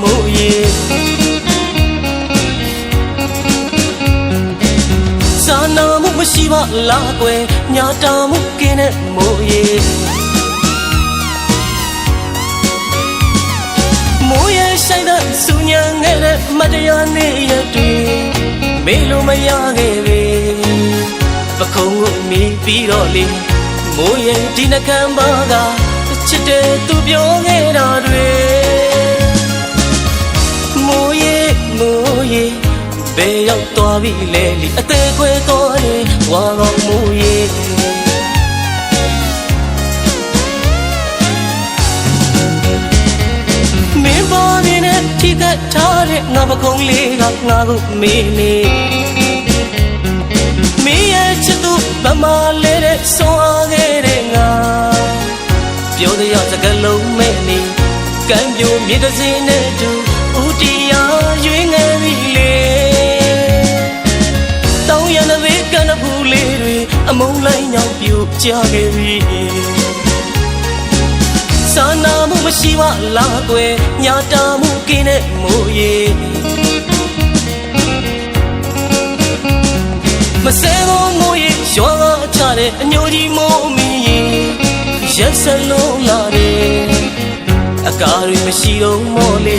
မိုးရီစာနာမှုမရှိပါလားကွယ်ညာတာမှုကင်းတဲ့မိုးရီမိုးရဆိုင်တဲ့စူညံငယ်တဲ့မတရားနေရတွေမေလို့မရခဲ့ပဲပခုံးကိုမိပြီးတော့လေမိုးရဒီနှကမ်းပါကချစ်တဲ့သူပြောခဲ့တာတွေ ဘယ်ရောက်သွားပြီလဲလီအသေးခွဲတော့နေဝါကောင်းမိုးရမင်းပေါ်နေနဲ့ထိကတ်ထားတဲ့ငါပကုံးလေးကငါကိုမေးနေမင်းရဲ့ချစ်သူဗမာလေးတဲ့ဆုံးအားခဲ့တဲ့ငါပြောတဲ့ရစကလုံးမဲ့နေကံပြိုမြေတစင်းနဲ့တူ က်ညောင်ပြိုကျခဲ့ပြီစာနာမှုမရှိပါလားကွယ်ညာတာမှုကင်းတဲ့မိုးရေမစဲဘောမိုးရေရွာကချတဲ့အညိုကြီးမိုးမီရေရက်စလုံးလာတယ်အကားတွေမရှိတော့မော်လေ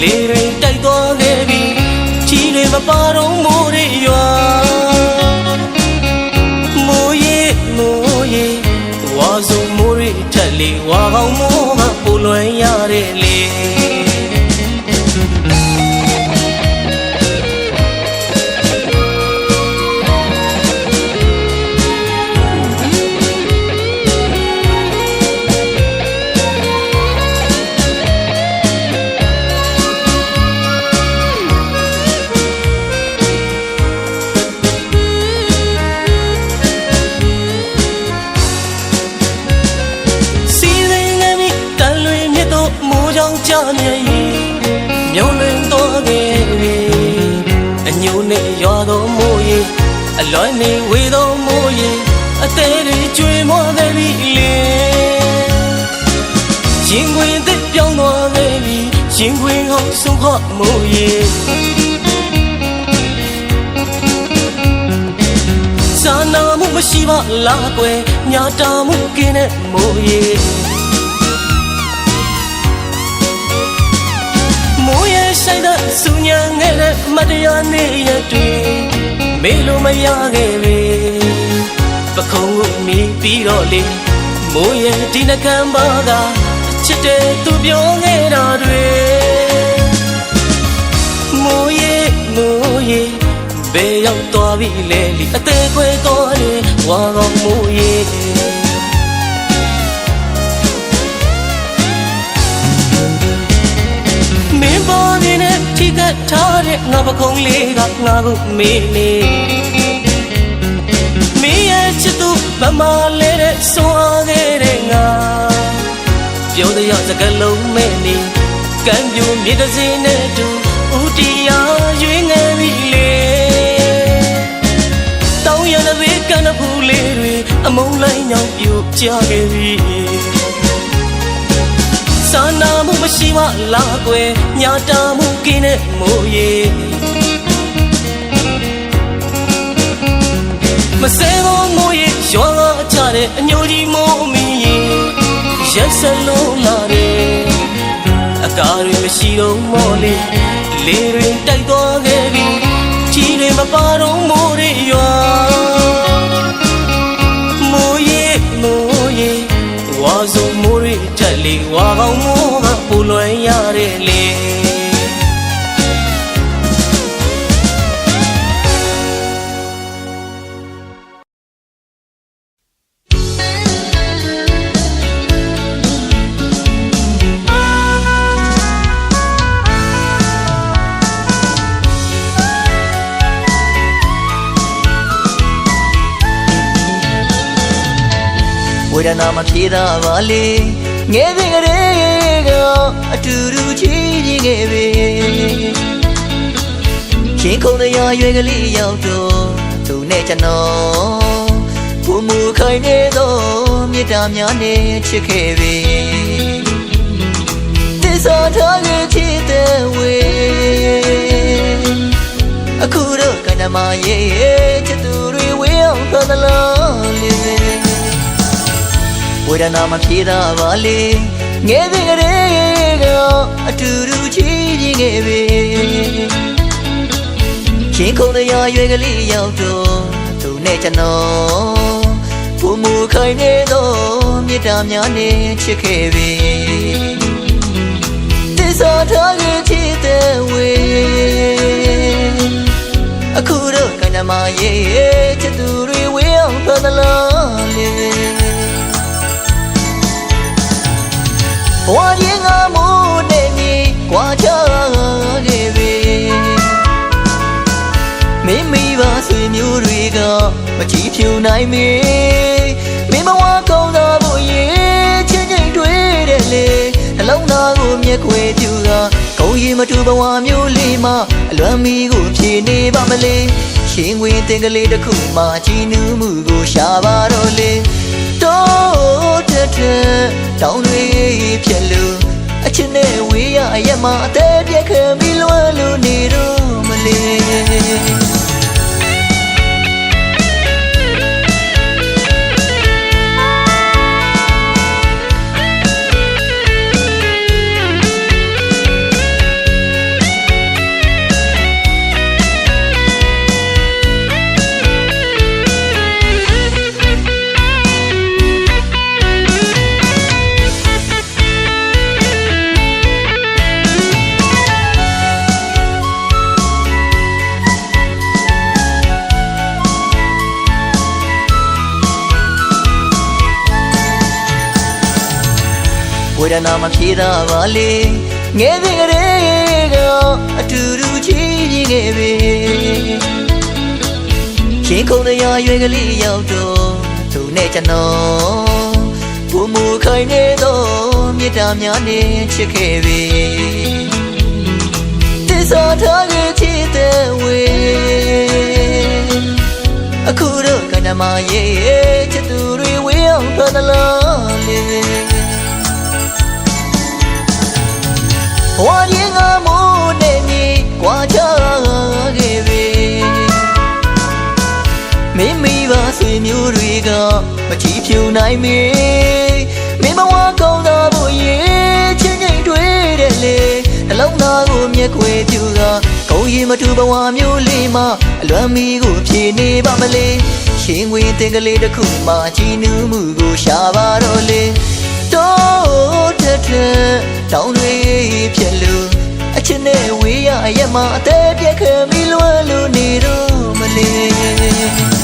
လေတွေတိုက်သွားခဲ့ပြီချီတွေမပါတော့မိုးတွေရွာ အသေးတွေကျွေးမွားခဲ့ပြီလေရင်ခွင်သစ်ပြောင်းသွားခဲ့ပြီရင်ခွင်ဟောင်းဆုံးခမိုးရေစာနာမှုမရှိပါလားကွယ်ညာတာမှုကင်းတဲ့မိုးရေမိုးရဲ့ဆိုင်တဲ့စူညံငယ်တဲ့မတရားနေရတွေမေလို့မရခဲ့ပဲ ပခုံးကိုမိပြီးတော့လေမိုးရဲ့ဒီနှကမ်းပါကချစ်တဲ့သူပြောခဲ့တာတွေမိုးရဲ့မိုးရဲ့ဘယ်ရောက်သွားပြီလဲလီအသေးခွဲတော့နေဝါကောင်းမိုးရေမင်းပေါ်နေနဲ့ထိကတ်ထားတဲ့ငါပခုံးလေးကငါကိုမေးနေမင်းရဲ့ ချစ်သူဗမာလေးတဲ့ဆုံးအားခဲ့တဲ့ငါပြောတဲ့ရစကလုံးမဲ့နေကံပြိုမြေတစင်းနဲ့တူဦးတရားရွေးငယ်ပြီလေတောင်းရတဲ့ဘေးကနဖူးလေးတွေအမုန်းလိုက်ညောင်ပြိုကျခဲ့ပြီစာနာမှုမရှိပါလားကွယ်ညာတာမှုကင်းတဲ့မိုးရေမစဲဘောမိုးရေ ရွာကချတဲ့အညိုကြီးမိုးမီရေရက်စလုံးလာတယ်အကားတွေမရှိတော့မော်လေလေတွေတိုက်သွားခဲ့ပြီချီတွေမပါတော့မိုးတွေရွာမိုးရေမိုးရေဝါစုံမိုးတွေထက်လေဝါကောင်းမိုး နာမဖြေတာပါလေငယ်စဉ်ကလေးကအတူတူချီးချင်ခဲ့ပေချင်းခုန်ရရွယ်ကလေးရောက်တော့သူနဲ့ကျွန်တော်ဘုံမူခိုင်နေတော့မေတ္တာများနဲ့ချစ်ခဲ့ပေသစ္စာထားခဲ့ချစ်တဲ့ဝေအခုတော့ကန္နမရဲ့ချစ်သူတွေဝေအောင်သွားသလားလေ ဝေဒနာမပြေတာပါလေငယ်စဉ်ကလေးကအတူတူချီးပြင်းခဲ့ပြီရှင်ခုံတရားရွယ်ကလေးရောက်တော့သူနဲ့ကျွန်တော်ဘုံမူခိုင်နေသောမေတ္တာများနဲ့ချစ်ခဲ့ပြီသစ္စာထားခဲ့ချစ်တဲ့ဝေအခုတော့ကန္နမရဲ့ နိုင်မေမိမဝကောင်းသာဖို့ရေးချင်းချင်းတွေ့တယ်လေနှလုံးသားကိုမျက်ခွေပြူကကုန်းရီမတူဘဝမျိုးလေးမှာအလွမ်းမီကိုဖြေနေပါမလေရှင်ဝင်တင်ကလေးတစ်ခုမှကြည်နူးမှုကိုရှာပါတော့လေတော့တဲ့တဲ့တောင်းတွေဖြက်လို့အချစ်နဲ့ဝေးရအရက်မှာအသေးပြက်ခဲပြီးလွယ်လို့နေတော့ ဝေဒနာမပြေတာပါလေငယ်စဉ်ကလေးကအတူတူချီးပြင်းခဲ့ပြီရှင်ခုံတရားရွယ်ကလေးရောက်တော့သူနဲ့ကျွန်တော်ဘုံမူခိုင်နေသောမေတ္တာများနဲ့ချစ်ခဲ့ပြီသစ္စာထားခဲ့ချစ်တဲ့ဝေအခုတော့ကန္နမရဲ့ချစ်သူတွေဝေးအောင်ထွက်သလားလေ ဘဝရင်ကမိုးနဲ့မြေကွာချခဲ့ပြီမိမိပါဆွေမျိုးတွေကမကြည့်ဖြူနိုင်မေမိမဝကောင်းသာဖို့ရေးချင်းချင်းတွေ့တယ်လေနှလုံးသားကိုမျက်ခွေပြူကကုန်းရီမတူဘဝမျိုးလေးမှာအလွမ်းမီကိုဖြေနေပါမလေရှင်ဝင်တင်ကလေးတစ်ခုမှကြည်နူးမှုကိုရှာပါတော့လေ တော့တဲ့တဲ့တောင်းတွေဖြက်လို့အချစ်နဲ့ဝေးရအရက်မှာအသေးပြက်ခဲပြီးလွယ်လို့နေတော့မလေး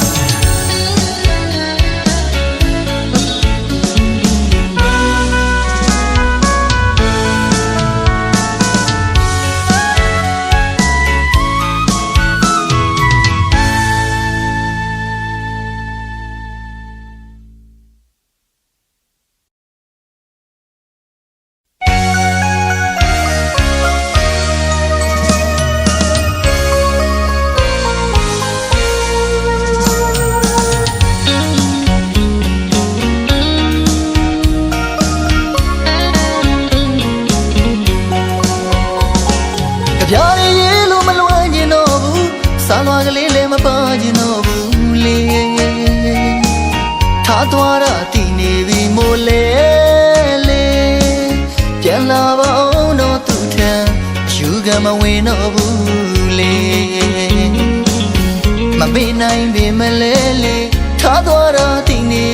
လေလေပြန်လာပါအောင်တော့သူထံအယူကမဝင်တော့ဘူးလေမမေ့နိုင်ပေမလဲလေထားသွားတာတည်နေ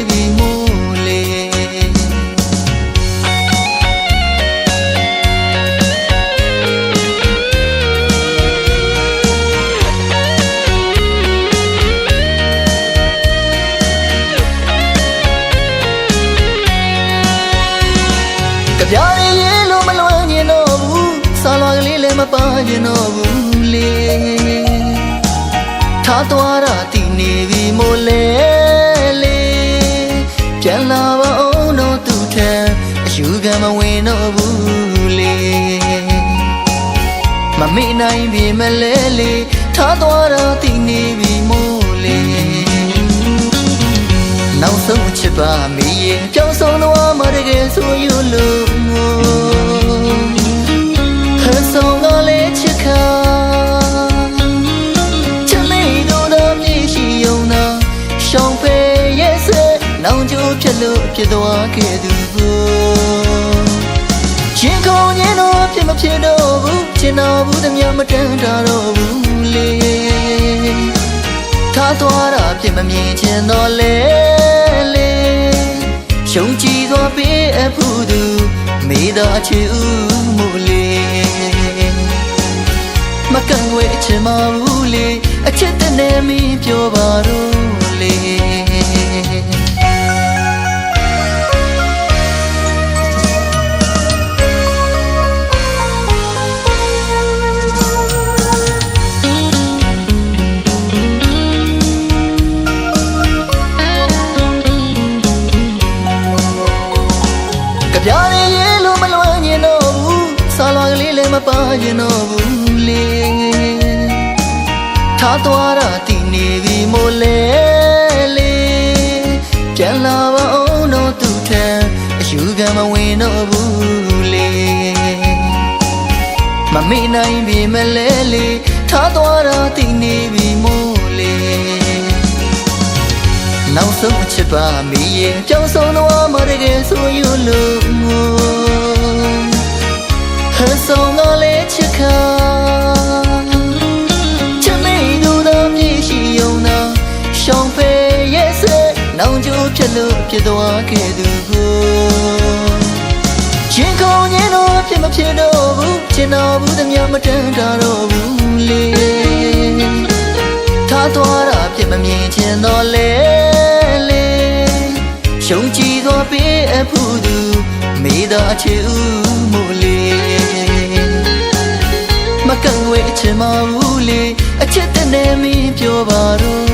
ကြပြားရည်လို့မလွမ်းကျင်တော့ဘူးစားလွားကလေးလည်းမပါကျင်တော့ဘူးလေထားသွားတာတည်နေပြီမို့လဲလေပြန်လာပါအောင်တော့သူထံအယူကမဝင်တော့ဘူးလေမမေ့နိုင်ပြီမလဲလေထထားသွားတာတည်နေပြီမို့ ဆုံးချစ်ပါမေးရင်ကြောင်ဆုံးတော့မတကယ်ဆိုရလို့ဟန်ဆောင်ကလေးချစ်ခါချစ်မိတို့တော့မြည်ရှိုံနာရှောင်းဖဲရဲ့စဲနောင်ကြိုးဖြစ်လို့ဖြစ်သွားခဲ့သူကိုရှင်ကုန်ရင်တော့ဖြစ်မဖြစ်တော့ဘူးချင်တော်ဘူးတည်းမတန်တာတော့ဘူးလေ ထားသွားတာဖြစ်မမြင်ချင်တော့လေလေရှုံကြည်သွားပေးအဖူးသူမိသားချီဦးမူလေမကန်ဝဲအချင်မဘူးလေအချစ်တဲ့နေမင်းပြောပါတော့လေ ရင်တော့ဘူးလေထားသွားတာတည်နေပြီမို့လေလေပြန်လာပါအောင်တော့သူထံအယူခံမဝင်တော့ဘူးလေမမေ့နိုင်ပြီမလဲလေထားသွားတာတည်နေပြီမို့လေနောက်ဆုံးအချစ်ပါမေးရင်ကြောင်ဆုံးတော့မတကယ်ဆိုရလို့ ဟန်ဆောင်ကလေးချစ်ခါချစ်မိတို့တော့မြည်ရှိုံနာရှောင်းဖဲရဲ့စဲနောင်ကြိုးဖြစ်လို့ဖြစ်သွားခဲ့သူကိုရှင်ကုန်ရင်တော့ဖြစ်မဖြစ်တော့ဘူးချင်တော်ဘူးတည်းမတန်တာတော့ဘူးလေထားသွားတာပြစ်မမြင်ချင်တော့လေလေရှုံကြည်သွားပေးအဖူးသူမိသားချီဦး ချင်မဘူးလေအချစ်တဲ့နေမင်းပြောပါတော့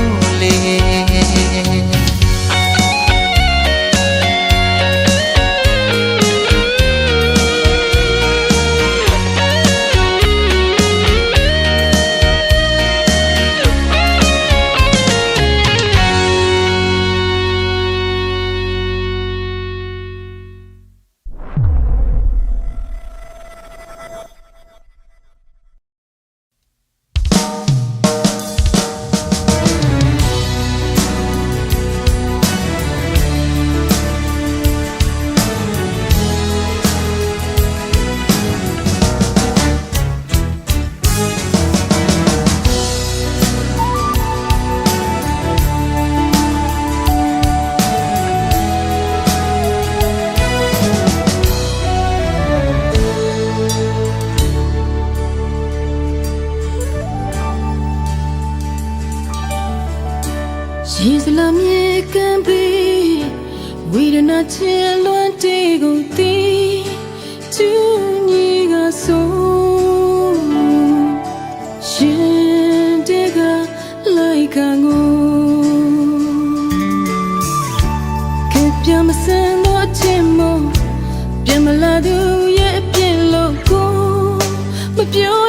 သူရဲ့အပြစ်လို့ကိုမပြော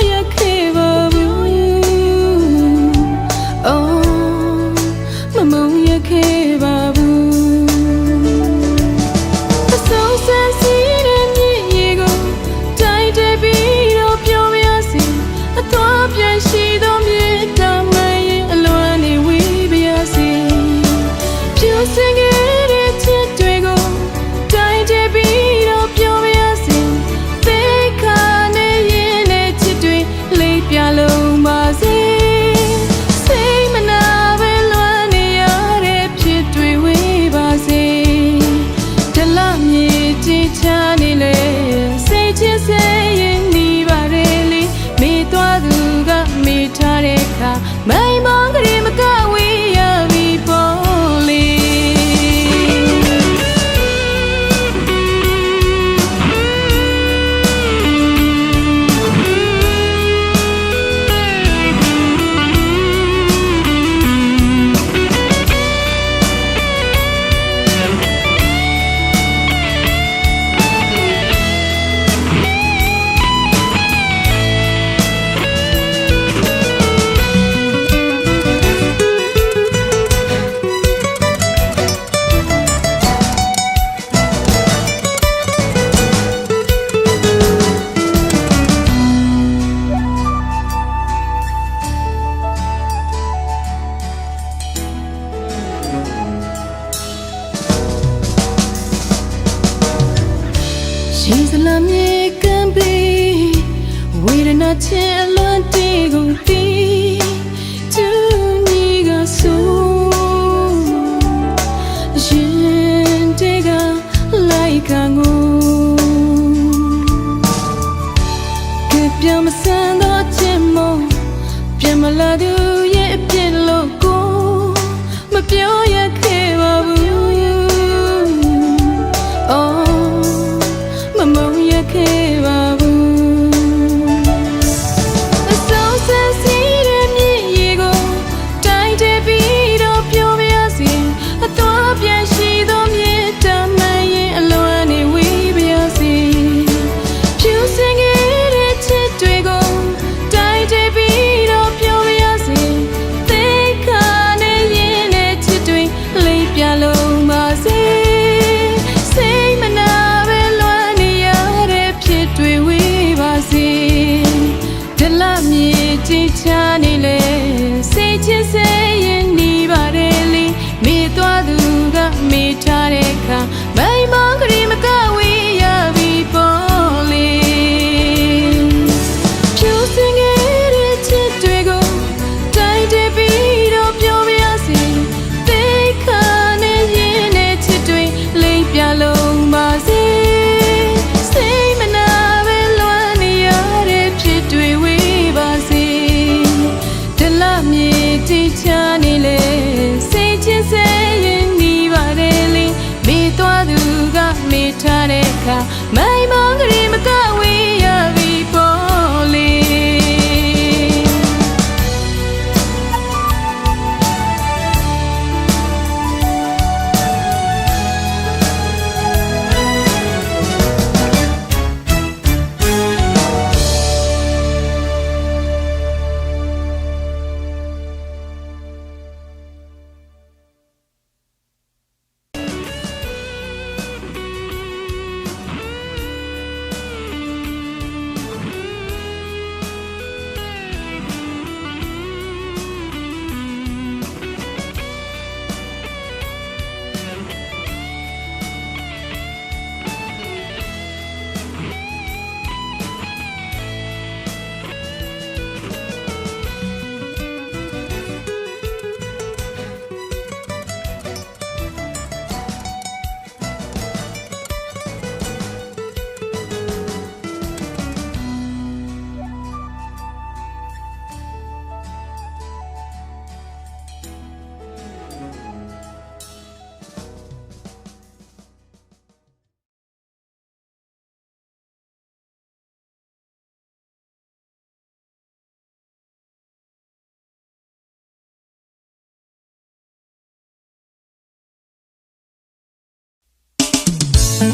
န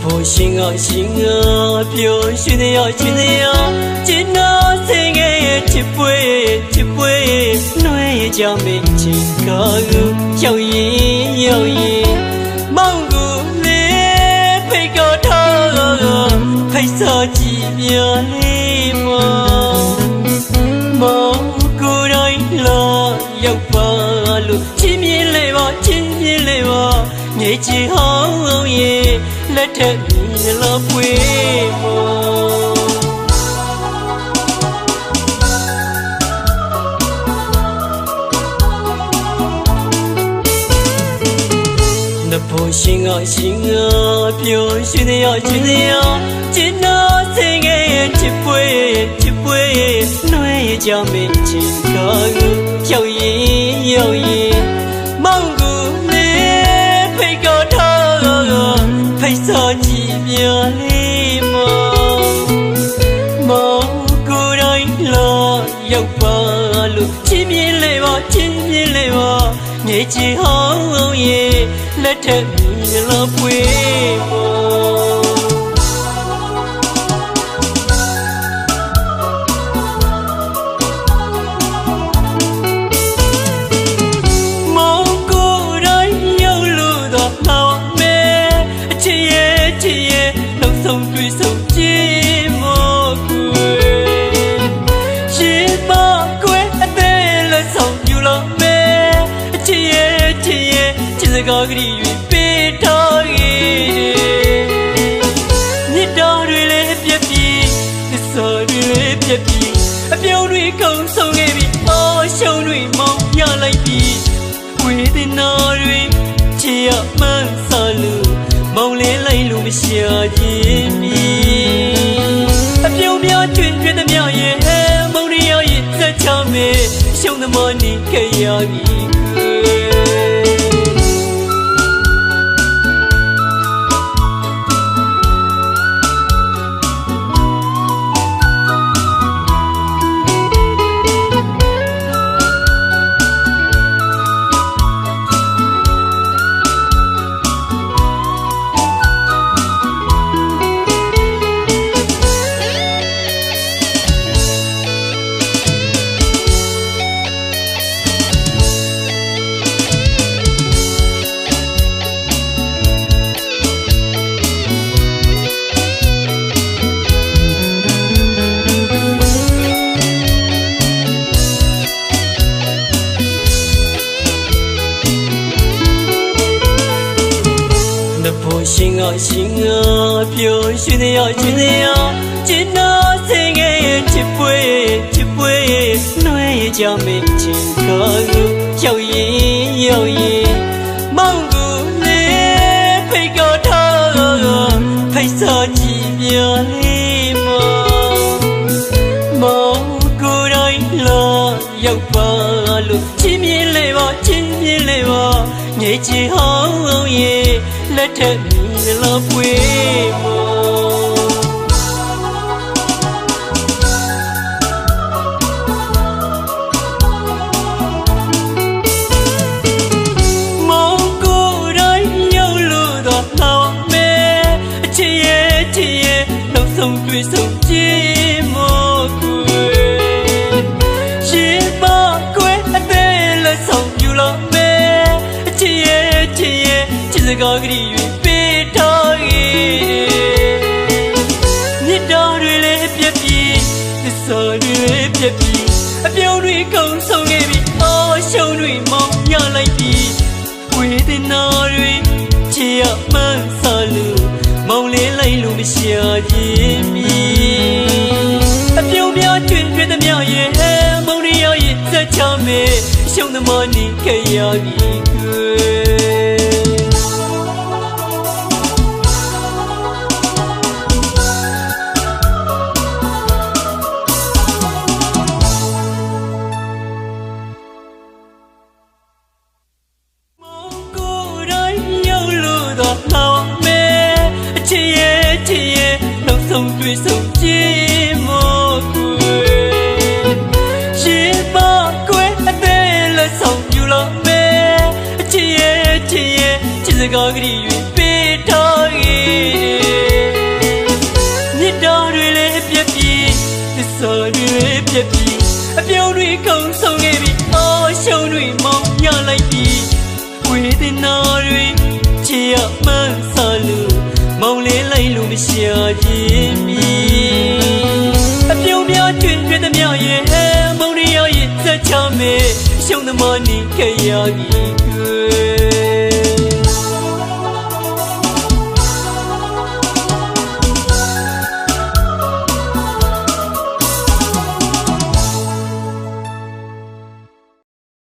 ဖို့ရှင်ကရှင်ကပြောရှင်ရရှင်ရကျင်နာစ င်ငယ်ချစ်ပွေချစ်ပွေနှွေးကြမေးချင်ကာကူရောက်ရင်ရောက်ရင်မောင်ကူလေဖိတ်ကောထားဖိတ်စောကြည့်မြလေးမောမောင်ကိုယ်တိုင်လာရောက်ပါလို့ချင်းမြင်လေပါချင်းမြင်လေပါမြေချီဟောင်းရဲ့လက်ထက်မြင်လို့ပွေမောန ရှင်ကရှင်ကပြောရှင်ရရှင်ရကျင်နာစင်ငယ်ချစ်ပွေချစ်ပွေနှွေးကြမေးချင်ကာကူရောက်ရင်ရောက်ရင်မောင်ကူလေဖိတ်ကောထားဖိတ်စောကြည့်မြလေးမောမောင်ကိုယ်တိုင်လာရောက်ပါလို့ချင်းမြင်လေပါချင်းမြင်လေပါမြေချီဟောင်းရဲ့ လက်ထက်မြင်လို့ပွေမော တွေပေးထားခဲ့မြစ်တော်တွေလည်းပြက်ပြီးသစ္စာတွေလည်းပြက်ပြီးအပြုံးတွေကုန်ဆုံးခဲ့ပြီအော်ရှုံးတွေမောင်းရလိုက်ပြီဝေဒနာတွေချစ်ရမှန်းစားလို့မောင်လေးလိုက်လို့မရှာခြင်းမီအပြုံးများကျွင်ကျွင်သမျှရဲ့မုံရရဲ့စက်ချမေရှုံးသမားနေကြရပြီ ရရှင်ရကျင်နာစင်ငယ်ချစ်ပွေချစ်ပွေနှွဲရကြမေချင်ကားကိုရောက်ရင်ရောက်ရင်မောင်ကိုလေဖိတ်ကောထားဖိတ်စောကြည့်မြလေးမောမောင်ကိုယ်တိုင်းလာရောက်ပါလို့ချင်းမြင်လေပါချင်းမြင်လေပါငြိချီဟောင်းရဲ့လက်ထက်မြင်လာပွေ ချစ်စကားကလေးတွေပေးထားခဲ့မြစ်တော်တွေလည်းပြက်ပြီးသစ္စာတွေလည်းပြက်ပြီးအပြုံးတွေကုန်ဆုံးခဲ့ပြီအော်ရှုံးတွေမောင်းရလိုက်ပြီဝေဒနာတွေချီရမှန်းစားလို့မောင်လေးလိုက်လို့မရှာခြင်းမီအပြုံးများကျွင်ကျွင်သမျှရဲ့မုံရရဲ့စက်ချမေရှုံးသမားနေကြရပြီကွယ် ရဲ့ချစ်ရဲ့ချစ်စကားကလေးတွေပေးထားခဲ့မြစ်တော်တွေလည်းပြက်ပြီးသစ္စာတွေလည်းပြက်ပြီးအပြုံးတွေကုန်ဆုံးခဲ့ပြီအော်ရှုံးတွေမောင်းရလိုက်ပြီဝေဒနာတွေချီရမှန်းစားလို့မောင်လေးလိုက်လို့မရှာခြင်းမီအပြုံးများကျွင်ကျွင်သမျှရဲ့မုံရရဲ့စက်ချမေရှုံးသမားနေကြရပြီ